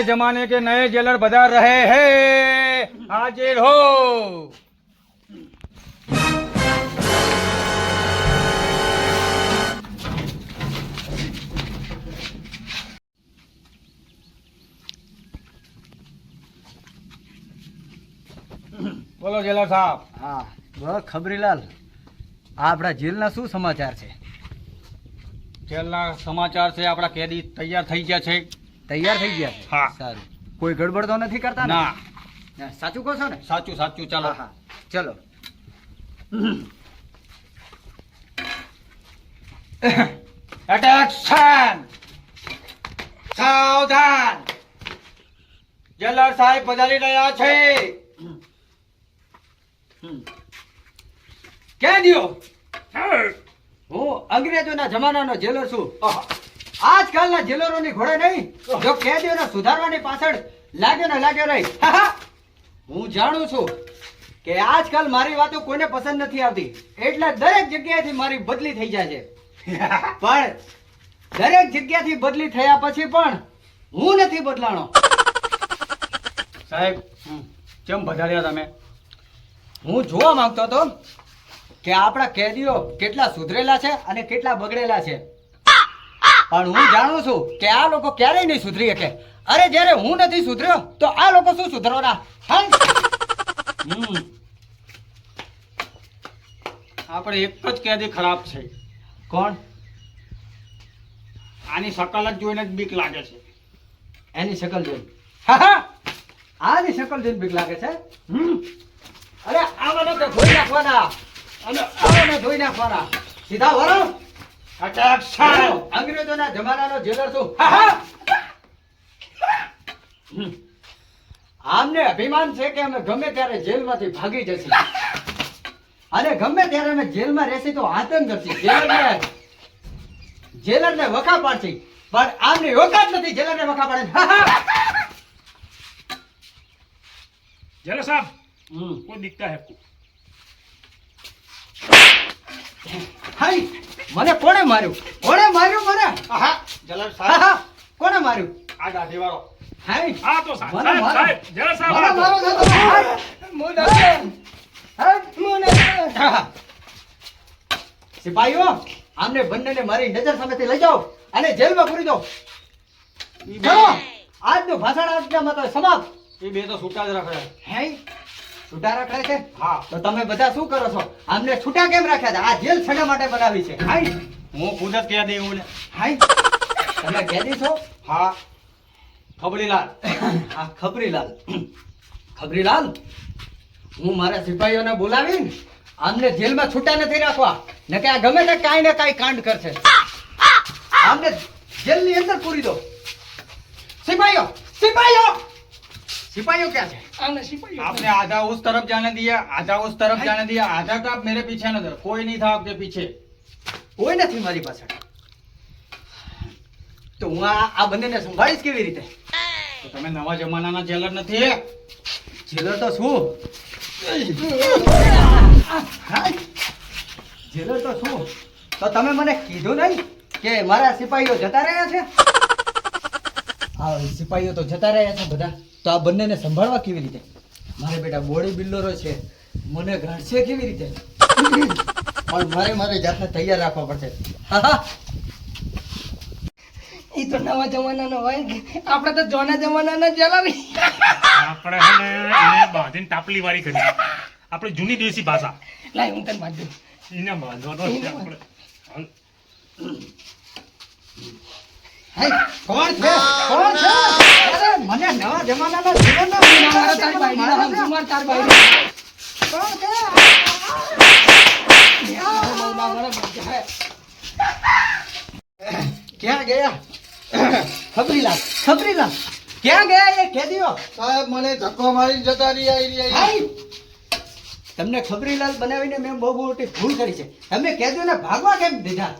नए जमाने के नए जेलर बदल रहे हैं हाजिर हो બોલો જેલર સાહેબ હા બસ ખબરીલાલ આ આપણા જેલના શું સમાચાર છે જેલના સમાચાર છે આપણા કેદી તૈયાર થઈ ગયા છે તૈયાર થઈ ગયા છે. હા. સારું. કોઈ ગડબડ તો નથી કરતા ને? ના. ના, સાચું કહો છો ને? સાચું સાચું ચાલો. હા હા. ચલો. એટેક્શન સાવધાન! જેલર સાહેબ પધારી રહ્યા છે. કે દિયો? હું. અંગ્રેજોના જમાનાનો જેલર છું. આજકાલના જેલરોની ઘોડે નહીં. જો કેદીઓને સુધારવાની પાછળ લાગ્યો ને લાગ્યો રહી હું જાણું છું કે આજકાલ મારી વાતો કોઈને પસંદ નથી આવતી. એટલે દરેક જગ્યાએથી મારી બદલી થઈ જાય છે. પણ દરેક જગ્યાથી બદલી થયા પછી પણ હું નથી બદલાણો. સાહેબ કેમ પધાર્યા તમે? હું જોવા માંગતો હતો કે આપણા કેદીઓ કેટલા સુધરેલા છે અને કેટલા બગડેલા છે. પણ હું જાણું છું કે આ લોકો ક્યારેય નહીં સુધરી શકે. અરે જ્યારે હું નથી સુધર્યો તો આ લોકો શું સુધરવાના? હમ. આપણે એક જ કેદી ખરાબ છે. કોણ? આની શકલ જ જોઈને જ બીક લાગે છે. એની શકલ જોઈ હા, હા. આની શકલ જોઈને બીક લાગે છે? હમ. અરે આવાને તો ધોઈ નાખવાના. અને આવાને ધોઈ નાખવાના. સીધા વરો. એટેક્શન અંગ્રેજોના જમાનાનો જેલર છું. હા, હા. આમને અભિમાન છે કે અમે ગમે ત્યારે જેલમાંથી ભાગી જશું. અને ગમે ત્યારે અમે જેલમાં રહેશી તો આતંક કરશી. જેલરને જેલરને વખા પાડશી. પણ આમની ઓકાત નથી જેલરને વખા પાડે. હા, હા. જેલો સાहब હમ. મને કોણે માર્યો? કોણે માર્યો મને? આહા જલાલ આ દાઢી વાળો હાય તો સાહેબ સાહેબ જલાલ મારો મારો મોને મોને સિપાહીઓ આમને બંનેને મારી નજર સામેથી લઈ જાઓ અને જેલમાં પૂરી દો. ચલો આજનું ભાષણ આજના મત સમાપ્ત. એ બે તો છૂટા જ રાખ્યા હે? છૂટા રાખે છે? હા. તો તમે બધા શું કરો છો? અમને છૂટા કેમ રાખ્યા છે? આ જેલ છેડા માટે બનાવી છે. હાઈ હું ખુદ જ કહી દઉં ને. હાઈ તમે કેદી છો? હા. ખબરીલાલ. હા ખબરીલાલ. ખબરીલાલ હું મારા સિપાહીઓને બોલાવીને આમને જેલમાં છૂટા નથી રાખવા. ને કે આ ગમે તે કાંઈ ને કાંઈ કાંડ કરશે. અમને જેલની અંદર પૂરી દો. સિપાહીઓ સિપાહીઓ! સિપાહીઓ ક્યાં છે? आपने आधा उस तरफ जाने दिया आधा उस तरफ जाने दिया आधा तो आप मेरे पीछे नजर कोई नहीं था आपके पीछे કોઈ નથી મારી પાછળ તો હું આ આ બંનેને સંભાળીશ કેવી રીતે તો તમે નવા જમાનાના જેલર નથી જેલર તો છું હાય. જેલર તો છું તો તમે મને કીધું નહીં કે મારા સિપાહીઓ જતા રહ્યા છે આ સિપાહીઓ તો જતા રહ્યા છે બધા. તો આ બંનેને સંભાળવા કેવી રીતે? મારે બેટા બોડી બિલ્ડરો છે. મને ઘડશે કેવી રીતે? પણ મારે મારે જાતને તૈયાર રાખવા પડશે. હા હા. ઈ તો નવા જમાનાનો હોય આપણે તો જૂના જમાનાના ચલાવી. આપણે હે ને એને બાંધીને તાપલી વાળી કરી. આપણે જૂની દેશી ભાષા. લાય હું તને બાંધું. એને બાંધવાનો છે આપણે. કોણ છે? કોણ છે? અરે મને નવા જમાનાના જીવનનો મારા તાર બાયડી ના હમ માર તાર બાયડી કોણ છે? ક્યાં ગયા? ખબરીલાલ. ખબરીલાલ. ક્યાં ગયા એ કેદીઓ? સાહેબ મને ધક્કો મારી જતા ઈ રહ્યા. તમને ખબરીલાલ બનાવીને મેં બહુ મોટી ભૂલ કરી છે. તમે કેદીઓને ભાગવા કેમ દીધા?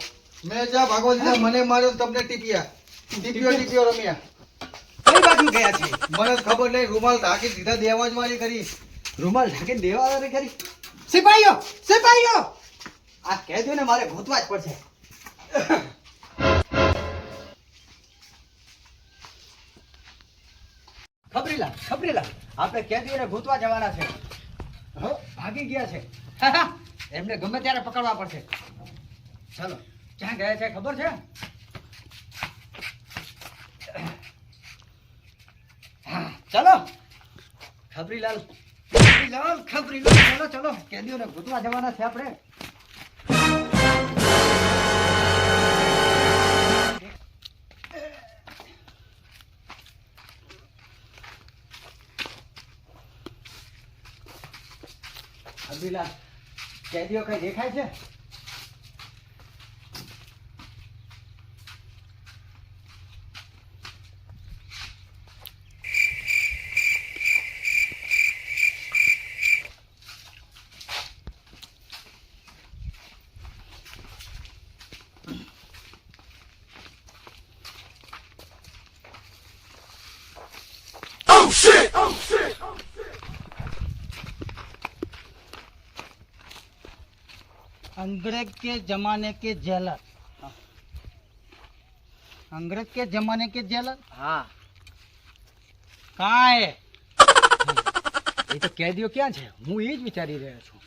મેં જ્યાં ભાગવા દીધા મને માર્યો તમને ટીપિયા. ટીપિયો ટીપિયો રમ્યા. કઈ બાજુ ગયા છે? મને ખબર નહીં રૂમાલ ઢાંકી સીધા દેવાજ મારી કરી રૂમાલ ઢાંકી દેવા કરી સિપાહીઓ સિપાહીઓ આ કેદીઓને મારે ગોતવા જ પડશે. ખબરીલા ખબરીલા. આપણે કેદીઓને ગોતવા જવાના છે. હો ભાગી ગયા છે. એમને ગમે ત્યારે પકડવા પડશે. ચાલો ક્યાં ગયા છે ખબર છે? ચાલો. ખબરીલાલ. ખબરીલાલ ખબરીલાલ. ચલો ચલો. કેદીઓને ગોતવા જવાના છે આપણે. ખબરીલાલ, કેદીઓ કઈ દેખાય છે? अंग्रेज के जमाने के जेलर अंग्रेज के जमाने के जेलर હા कहाँ है એ તો કેદીઓ ક્યાં છે હું એ જ વિચારી રહ્યો છું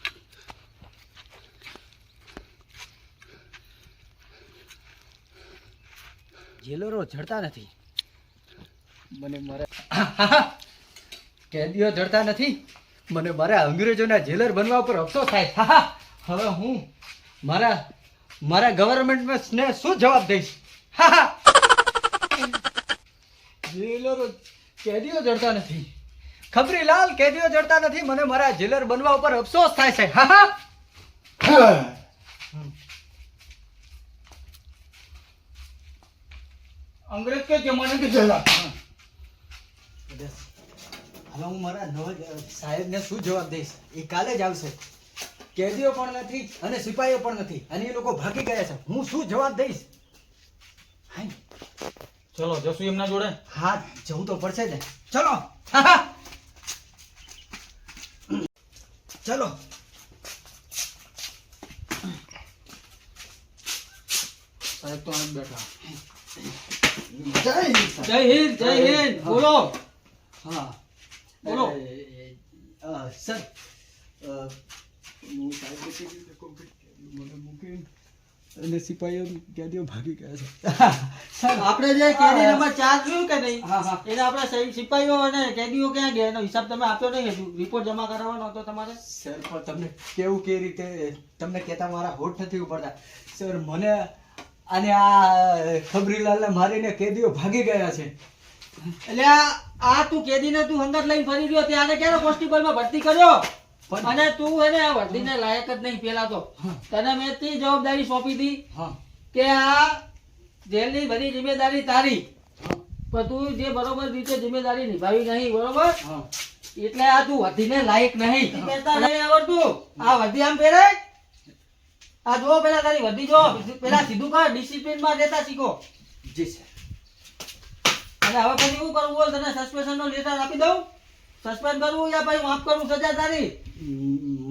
જેલરો જડતા નથી મને મારે કેદીઓ જડતા નથી મને મારા અંગ્રેજોના જેલર બનવા ઉપર અફસોસ થાય હા, હવે હું મારા મારા ગવર્મેન્ટ ને શું જવાબ દઈશ? કેદીઓ જડતા નથી. ખબરી લાલ કેદીઓ જડતા નથી. મને મારા જેલર બનવા ઉપર અફસોસ થાય છે. હા હા. અંગ્રેજ કે જમાને કે જેલા હવે હું મારા નવા સાહેબને શું જવાબ દઈશ? એ કાલે જ આવશે. કેદીઓ પણ નથી અને સિપાહીઓ પણ નથી. અને એ લોકો ભાગી ગયા છે. હું શું જવાબ દઈશ? ચલો જશું એમના જોડે? હા જવું તો પડશે ને. ચલો. ચલો. સાહેબ તો આમ બેઠા. જય હિન્દ જય હિન્દ બોલો. હા. બોલો. સર અને સિપાહીઓ કેદીઓ ભાગી ગયા છે. સર આપણે જે કેદી નંબર ચાર જોયું કે નહીં હા, હા. એને આપણે સિપાહીઓ અને કેદીઓ ક્યાં ગયા? એનો હિસાબ તમે આપ્યો નહીં હજુ રિપોર્ટ જમા કરાવવાનો હતો તમારે? સર પણ તમને કેવું કે રીતે તમને કહેતા મારા હોઠ નથી ઉપડતા સર મને અને આ ખબરીલાલને મારીને કેદીઓ ભાગી ગયા છે. એટલે આ આ તું કેદીને તું અંદર લઈને ફરી રહ્યો ત્યારે ક્યારે કોન્સ્ટેબલમાં ભરતી કર્યો? અને તું એને આ વર્દીને લાયક જ નહીં પેલા તો. તને મેં તે જવાબદારી સોંપી હતી કે આ જેલની બધી જિમ્મેદારી તારી. પણ તું જે બરોબર રીતે જિમ્મેદારી નિભાવી નહીં બરોબર? એટલે આ તું વધીને લાયક નહીં. પહેરતા નહીં આવડતું? આ વધી આમ પહેરે? આ જો પેલા તારી વધી જો પેલા સીધું કર ડિસિપ્લિનમાં રહેતા શીખો. જી સર અને હવે પછી શું કરવું બોલ તને સસ્પેન્શન નો લેટર આપી દઉં? સસ્પેન્ડ કરવું યા ભાઈ માફ કરું સજા તારી?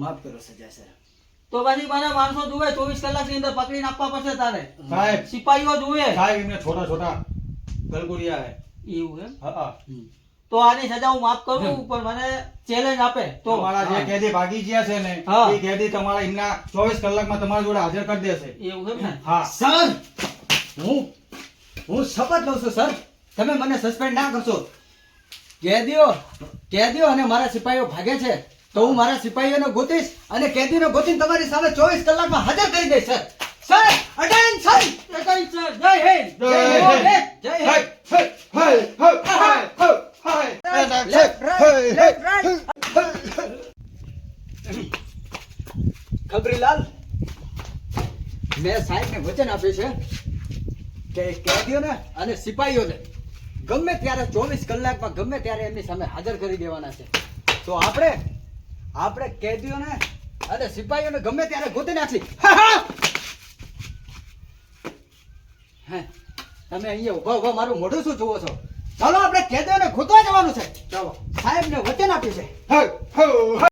માફ કરો સજા સર. તો પછી મારા માણસો જુએ ચોવીસ કલાકની અંદર પકડીને આપવા પડશે તારે. સાહેબ. સિપાહીઓ જુએ. સાહેબ એમને છોટા છોટા ગલગુરિયા હે. એવું એમ? હા તો આની સજા હું માફ કરું પણ મને ચેલેન્જ આપે. તો મારા જે કેદી ભાગી ગયા છે ને એ કેદી તમારા એમના 24 કલાકમાં તમારા જોડે હાજર કરી દેશે. એવું એમ ને? હા. સર હું હું શપથ લઉં છું સર. તમે મને સસ્પેન્ડ ના કરશો. કેદીઓ કેદીઓ અને મારા સિપાહીઓ ભાગે છે તો હું મારા સિપાહીઓને ગોતીશ અને કેદીને ગોતીને તમારી સામે ચોવીસ કલાકમાં હાજર કરી દઈશ સર. સર અટેન્શન જય સર જય હિન્દ. જય હિન્દ. જય હે, હિન્દ. હે, હે, hey, hey, hey, hey. Left right left right ખબરીલાલ મેં સાહેબને વચન આપ્યું છે કે કેદીઓને અને સિપાહીઓને ગમે ત્યારે ચોવીસ કલાકમાં ગમે ત્યારે એમની સામે હાજર કરી દેવાના છે. તો આપણે આપણે કેદીઓને અને સિપાહીઓને ગમે ત્યારે ગોતી નાખી. હા, હા! હે, તમે અહીંયા ઊભા ઊભા મારું મોઢું શું જુઓ છો? ચાલો આપણે કેદીઓને ગોતવા જવાનું છે. ચાલો. સાહેબને વચન આપ્યું છે.